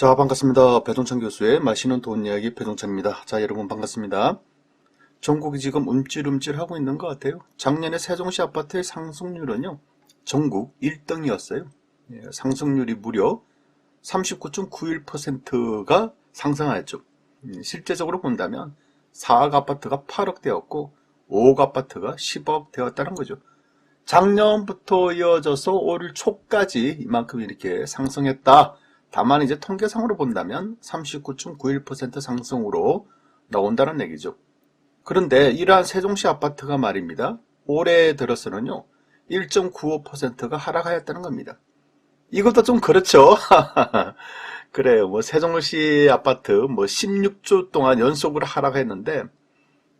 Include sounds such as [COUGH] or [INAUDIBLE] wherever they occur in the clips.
자, 반갑습니다. 배동찬 교수의 마시는 돈 이야기 배동찬입니다. 자, 여러분 반갑습니다. 전국이 지금 움찔움찔 하고 있는 것 같아요. 작년에 세종시 아파트의 상승률은요, 전국 1등이었어요. 예, 상승률이 무려 39.91%가 상승하였죠. 음, 실제적으로 본다면 4억 아파트가 8억 되었고 5억 아파트가 10억 되었다는 거죠. 작년부터 이어져서 올 초까지 이만큼 이렇게 상승했다. 다만 이제 통계상으로 본다면 39.91% 상승으로 나온다는 얘기죠. 그런데 이러한 세종시 아파트가 말입니다. 올해 들어서는요. 1.95%가 하락하였다는 겁니다. 이것도 좀 그렇죠. [LAUGHS] 그래요. 뭐 세종시 아파트 뭐 16주 동안 연속으로 하락했는데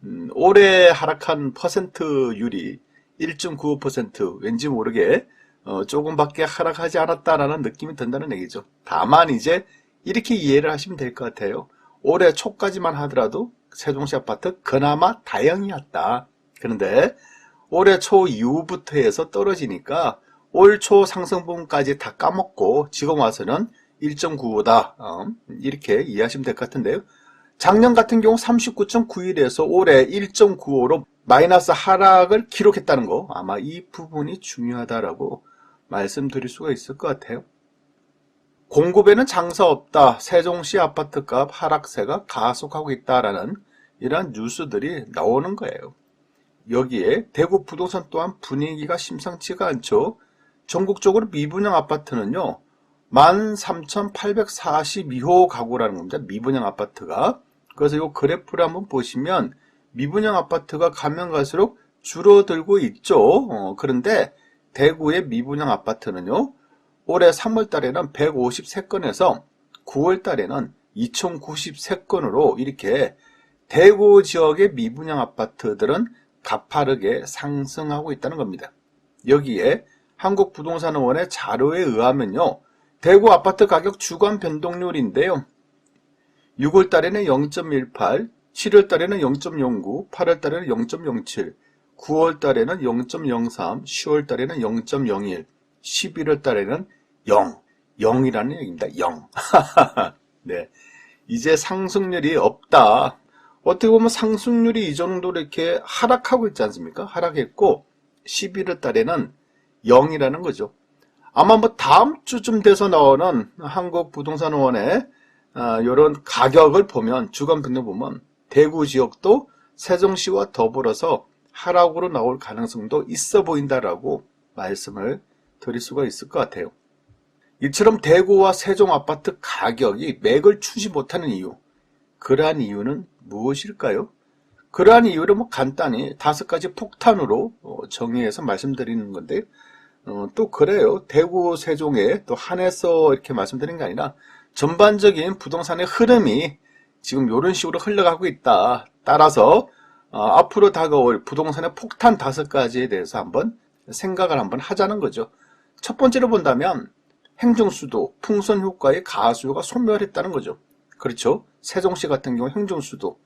음, 올해 하락한 퍼센트율이 1.95% 왠지 모르게 어, 조금밖에 하락하지 않았다라는 느낌이 든다는 얘기죠. 다만 이제 이렇게 이해를 하시면 될 것 같아요. 올해 초까지만 하더라도 세종시 아파트 그나마 다행이었다. 그런데 올해 초 이후부터 해서 떨어지니까 올 초 상승분까지 다 까먹고 지금 와서는 1.95다. 어, 이렇게 이해하시면 될 것 같은데요. 작년 같은 경우 39.91에서 올해 1.95로 마이너스 하락을 기록했다는 거 아마 이 부분이 중요하다라고 말씀드릴 수가 있을 것 같아요. 공급에는 장사 없다. 세종시 아파트값 하락세가 가속하고 있다라는 이러한 뉴스들이 나오는 거예요. 여기에 대구 부동산 또한 분위기가 심상치가 않죠. 전국적으로 미분양 아파트는요. 13,842호 가구라는 겁니다. 미분양 아파트가. 그래서 이 그래프를 한번 보시면 미분양 아파트가 가면 갈수록 줄어들고 있죠. 어, 그런데 대구의 미분양 아파트는요. 올해 3월 달에는 153건에서 9월 달에는 2093건으로 이렇게 대구 지역의 미분양 아파트들은 가파르게 상승하고 있다는 겁니다. 여기에 한국부동산원의 자료에 의하면요. 대구 아파트 가격 주간 변동률인데요. 6월 달에는 0.18, 7월 달에는 0.09, 8월 달에는 0.07, 9월 달에는 0.03, 10월 달에는 0.01, 11월 달에는 0, 0이라는 얘기입니다. 0. [LAUGHS] 네. 이제 상승률이 없다. 어떻게 보면 상승률이 이 정도로 이렇게 하락하고 있지 않습니까? 하락했고 11월 달에는 0이라는 거죠. 아마 뭐 다음 주쯤 돼서 나오는 한국 부동산 원의 이런 아, 가격을 보면 주간 변동 보면 대구 지역도 세종시와 더불어서 하락으로 나올 가능성도 있어 보인다라고 말씀을 드릴 수가 있을 것 같아요. 이처럼 대구와 세종 아파트 가격이 맥을 추지 못하는 이유, 그러한 이유는 무엇일까요? 그러한 이유를 뭐 간단히 다섯 가지 폭탄으로 어, 정의해서 말씀드리는 건데, 어, 또 그래요. 대구, 세종에 또 한해서 이렇게 말씀드리는 게 아니라 전반적인 부동산의 흐름이 지금 이런 식으로 흘러가고 있다. 따라서 어, 앞으로 다가올 부동산의 폭탄 다섯 가지에 대해서 한번 생각을 한번 하자는 거죠. 첫 번째로 본다면 행정수도, 풍선 효과의 가수요가 소멸했다는 거죠. 그렇죠. 세종시 같은 경우 행정수도,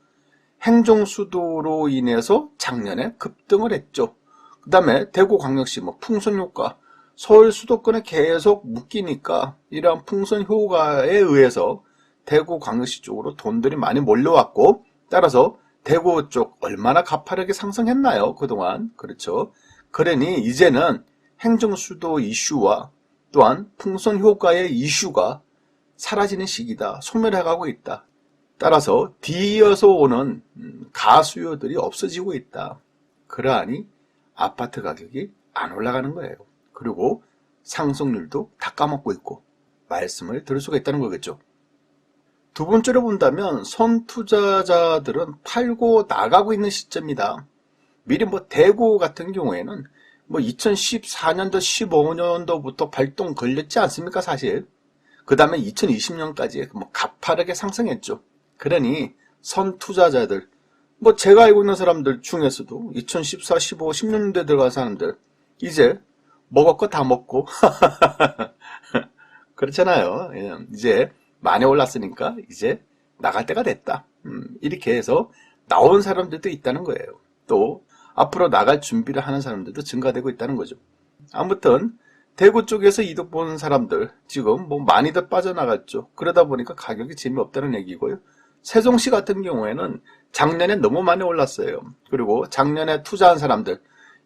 행정수도로 인해서 작년에 급등을 했죠. 그 다음에 대구 광역시 뭐 풍선 효과, 서울 수도권에 계속 묶이니까 이러한 풍선 효과에 의해서 대구 광역시 쪽으로 돈들이 많이 몰려왔고 따라서 대구 쪽 얼마나 가파르게 상승했나요? 그동안. 그렇죠. 그러니 이제는 행정수도 이슈와 또한 풍선 효과의 이슈가 사라지는 시기다. 소멸해가고 있다. 따라서 뒤이어서 오는 음, 가수요들이 없어지고 있다. 그러하니 아파트 가격이 안 올라가는 거예요. 그리고 상승률도 다 까먹고 있고 말씀을 들을 수가 있다는 거겠죠. 두 번째로 본다면 선 투자자들은 팔고 나가고 있는 시점이다. 미리 뭐 대구 같은 경우에는 뭐 2014년도 15년도부터 발동 걸렸지 않습니까 사실. 그 다음에 2020년까지 뭐 가파르게 상승했죠. 그러니 선 투자자들 뭐 제가 알고 있는 사람들 중에서도 2014, 15, 16년도에 들어간 사람들 이제 거다 먹고 [LAUGHS] 그렇잖아요. 예, 이제 많이 올랐으니까 이제 나갈 때가 됐다. 음, 이렇게 해서 나온 사람들도 있다는 거예요. 또 앞으로 나갈 준비를 하는 사람들도 증가되고 있다는 거죠. 아무튼 대구 쪽에서 이득 보는 사람들 지금 뭐 많이들 빠져나갔죠. 그러다 보니까 가격이 재미없다는 얘기고요. 세종시 같은 경우에는 작년에 너무 많이 올랐어요. 그리고 작년에 투자한 사람들,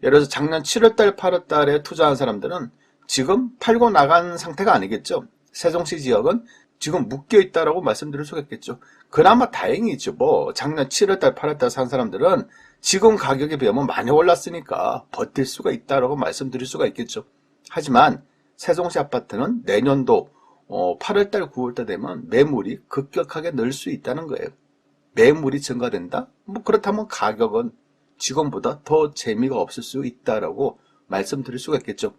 예를 들어서 작년 7월달, 8월달에 투자한 사람들은 지금 팔고 나간 상태가 아니겠죠. 세종시 지역은 지금 묶여 있다라고 말씀드릴 수가 있겠죠. 그나마 다행이죠. 뭐 작년 7월달, 8월달 산 사람들은 지금 가격에 비하면 많이 올랐으니까 버틸 수가 있다라고 말씀드릴 수가 있겠죠. 하지만 세종시 아파트는 내년도 어, 8월달, 9월달 되면 매물이 급격하게 늘 수 있다는 거예요. 매물이 증가된다? 뭐 그렇다면 가격은 지금보다 더 재미가 없을 수 있다라고 말씀드릴 수가 있겠죠.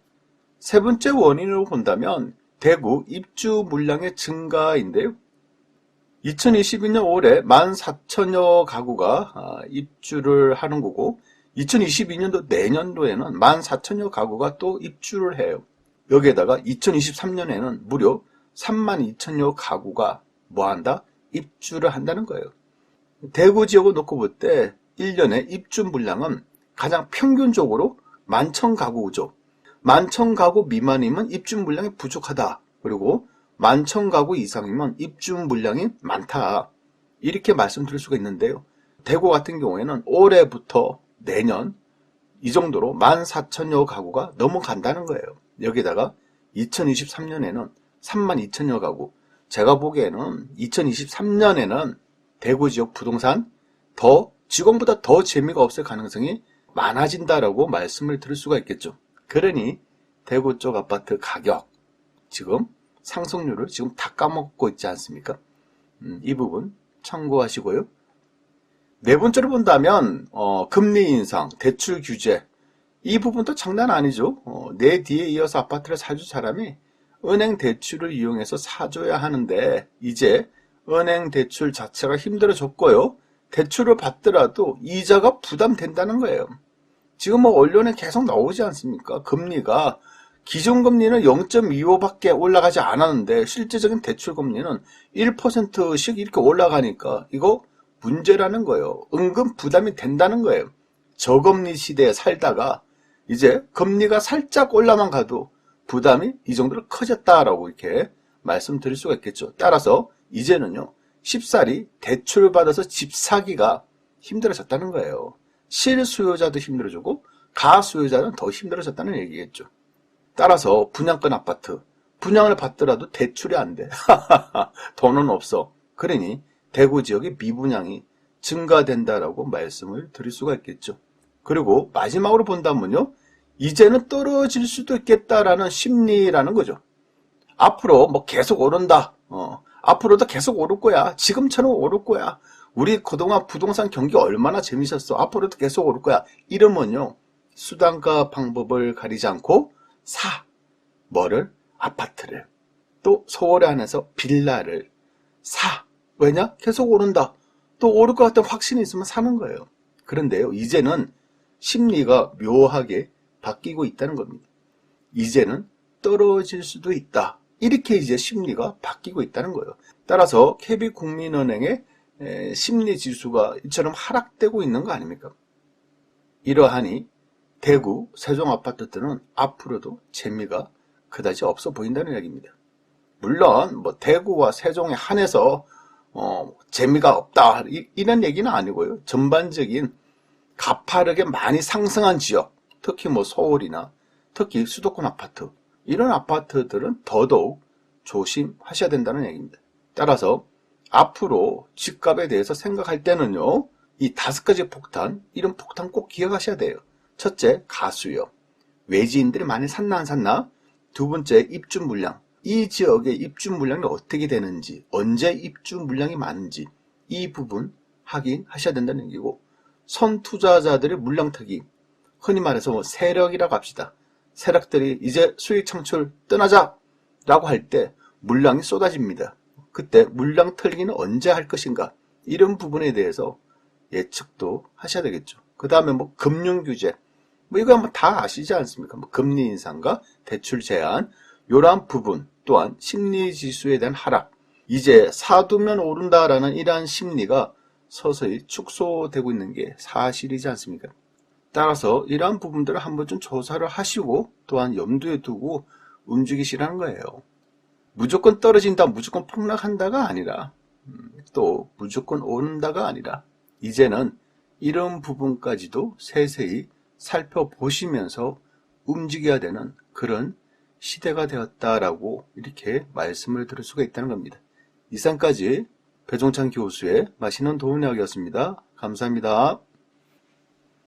세 번째 원인으로 본다면 대구 입주 물량의 증가인데요. 2022년 올해 14,000여 가구가 아, 입주를 하는 거고 2022년도 내년도에는 14,000여 가구가 또 입주를 해요. 여기에다가 2023년에는 무려 32,000여 가구가 뭐한다? 입주를 한다는 거예요. 대구 지역을 놓고 볼 때 1년에 입주 물량은 가장 평균적으로 11,000 가구죠. 11,000 가구 미만이면 입주 물량이 부족하다. 그리고 11,000 가구 이상이면 입주 물량이 많다. 이렇게 말씀드릴 수가 있는데요. 대구 같은 경우에는 올해부터 내년 이 정도로 14,000여 가구가 넘어간다는 거예요. 여기다가 2023년에는 32,000여 가구. 제가 보기에는 2023년에는 대구 지역 부동산 더 지금보다 더 재미가 없을 가능성이 많아진다라고 말씀을 드릴 수가 있겠죠. 그러니 대구 쪽 아파트 가격 지금 상승률을 지금 다 까먹고 있지 않습니까? 음, 이 부분 참고하시고요. 네 번째로 본다면 어, 금리 인상, 대출 규제 이 부분도 장난 아니죠. 어, 내 뒤에 이어서 아파트를 사줄 사람이 은행 대출을 이용해서 사줘야 하는데 이제 은행 대출 자체가 힘들어졌고요. 대출을 받더라도 이자가 부담된다는 거예요. 지금 뭐 언론에 계속 나오지 않습니까? 금리가 기존 금리는 0.25밖에 올라가지 않았는데 실제적인 대출 금리는 1%씩 이렇게 올라가니까 이거 문제라는 거예요. 은근 부담이 된다는 거예요. 저금리 시대에 살다가 이제 금리가 살짝 올라만 가도 부담이 이 정도로 커졌다라고 이렇게 말씀드릴 수가 있겠죠. 따라서 이제는요. 쉽사리 대출 받아서 집 사기가 힘들어졌다는 거예요. 실수요자도 힘들어지고 가수요자는 더 힘들어졌다는 얘기겠죠. 따라서 분양권 아파트 분양을 받더라도 대출이 안 돼. [LAUGHS] 돈은 없어. 그러니 대구 지역의 미분양이 증가된다라고 말씀을 드릴 수가 있겠죠. 그리고 마지막으로 본다면요. 이제는 떨어질 수도 있겠다라는 심리라는 거죠. 앞으로 뭐 계속 오른다. 어, 앞으로도 계속 오를 거야. 지금처럼 오를 거야. 우리 그동안 부동산 경기 얼마나 재밌었어. 앞으로도 계속 오를 거야. 이러면요. 수단과 방법을 가리지 않고 사. 뭐를? 아파트를. 또 서울 안에서 빌라를 사. 왜냐? 계속 오른다. 또 오를 것 같은 확신이 있으면 사는 거예요. 그런데요. 이제는 심리가 묘하게 바뀌고 있다는 겁니다. 이제는 떨어질 수도 있다. 이렇게 이제 심리가 바뀌고 있다는 거예요. 따라서 KB국민은행의 심리 지수가 이처럼 하락되고 있는 거 아닙니까? 이러하니 대구 세종 아파트들은 앞으로도 재미가 그다지 없어 보인다는 얘기입니다. 물론 뭐 대구와 세종에 한해서 어, 재미가 없다 이, 런 얘기는 아니고요. 전반적인 가파르게 많이 상승한 지역, 특히 뭐 서울이나 특히 수도권 아파트 이런 아파트들은 더더욱 조심하셔야 된다는 얘기입니다. 따라서 앞으로 집값에 대해서 생각할 때는요, 이 다섯 가지 폭탄, 이런 폭탄 꼭 기억하셔야 돼요. 첫째, 가수요. 외지인들이 많이 샀나 안 샀나? 두 번째, 입주 물량. 이 지역의 입주 물량이 어떻게 되는지, 언제 입주 물량이 많은지, 이 부분 확인하셔야 된다는 얘기고, 선 투자자들의 물량 타기, 흔히 말해서 뭐 세력이라고 합시다. 세력들이 이제 수익 창출 떠나자! 라고 할 때 물량이 쏟아집니다. 그때 물량 털기는 언제 할 것인가? 이런 부분에 대해서 예측도 하셔야 되겠죠. 그 다음에 뭐 금융 규제. 뭐 이거 한번 다 아시지 않습니까? 뭐 금리 인상과 대출 제한, 이러한 부분 또한 심리 지수에 대한 하락. 이제 사두면 오른다라는 이러한 심리가 서서히 축소되고 있는 게 사실이지 않습니까? 따라서 이러한 부분들을 한번 좀 조사를 하시고 또한 염두에 두고 움직이시라는 거예요. 무조건 떨어진다, 무조건 폭락한다가 아니라, 음, 또 무조건 오른다가 아니라, 이제는 이런 부분까지도 세세히 살펴보시면서 움직여야 되는 그런 시대가 되었다라고 이렇게 말씀을 들을 수가 있다는 겁니다. 이상까지 배종찬 교수의 맛있는 도움이야기였습니다. 감사합니다.